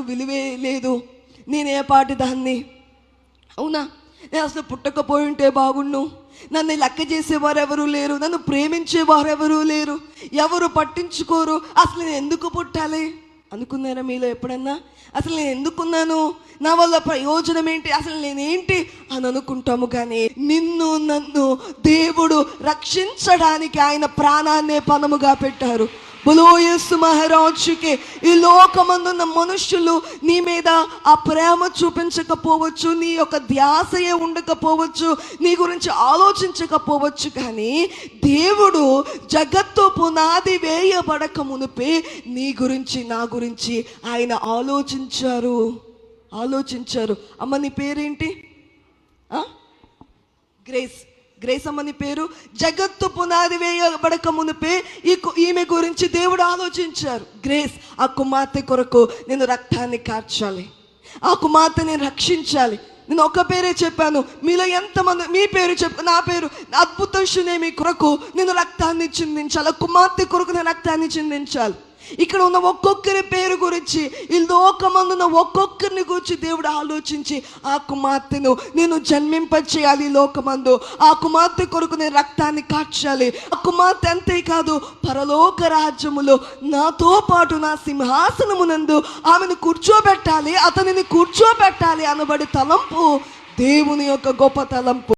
నాకు విలువే లేదు. నేనే పాటి దాన్ని. అవునా? నేను అసలు పుట్టకపోయి ఉంటే బాగుండు. నన్ను లెక్క చేసేవారు ఎవరు లేరు. నన్ను ప్రేమించేవారు ఎవరు లేరు. ఎవరు పట్టించుకోరు. అసలు నేను ఎందుకు పుట్టాలి? అనుకున్నారా మీలో ఎప్పుడన్నా? అసలు నేను ఎందుకున్నాను? నా వల్ల ప్రయోజనం ఏంటి? అసలు నేనేంటి? అని అనుకుంటాము కానీ నిన్ను నన్ను దేవుడు రక్షించడానికి ఆయన ప్రాణాన్నే పనముగా పెట్టారు. బులోయస్సు మహారాజుకి ఈ లోకమందున్న మనుషులు నీ మీద ఆ ప్రేమ చూపించకపోవచ్చు నీ యొక్క ధ్యాసయే ఉండకపోవచ్చు నీ గురించి ఆలోచించకపోవచ్చు కానీ దేవుడు జగత్తు పునాది వేయబడక మునిపే నీ గురించి నా గురించి ఆయన ఆలోచించారు ఆలోచించారు అమ్మ నీ పేరేంటి ఆ? గ్రేస్ గ్రేసమ్ అని పేరు జగత్తు పునాది వేయబడక మునిపే ఈ ఈమె గురించి దేవుడు ఆలోచించారు. గ్రేస్ ఆ కుమార్తె కొరకు నేను రక్తాన్ని కార్చాలి. ఆ కుమార్తె నేను రక్షించాలి. నేను ఒక పేరే చెప్పాను. మీలో ఎంతమంది మీ పేరు చెప్పు నా పేరు అద్భుత మీ కొరకు నేను రక్తాన్ని చిందించాలి. ఆ కుమార్తె కొరకు నేను రక్తాన్ని చిందించాలి. ఇక్కడ ఉన్న ఒక్కొక్కరి పేరు గురించి ఈ లోకమందున్న ఒక్కొక్కరిని గురించి దేవుడు ఆలోచించి ఆ కుమార్తెను నేను జన్మింప చేయాలి ఈ లోకమందు. ఆ కుమార్తె కొరకు నేను రక్తాన్ని కాచాలి. ఆ కుమార్తె అంతేకాదు పరలోక రాజ్యములో నాతో పాటు నా సింహాసనమునందు ఆమెను కూర్చోబెట్టాలి అతనిని కూర్చోబెట్టాలి అనబడి తలంపు దేవుని యొక్క గొప్ప తలంపు.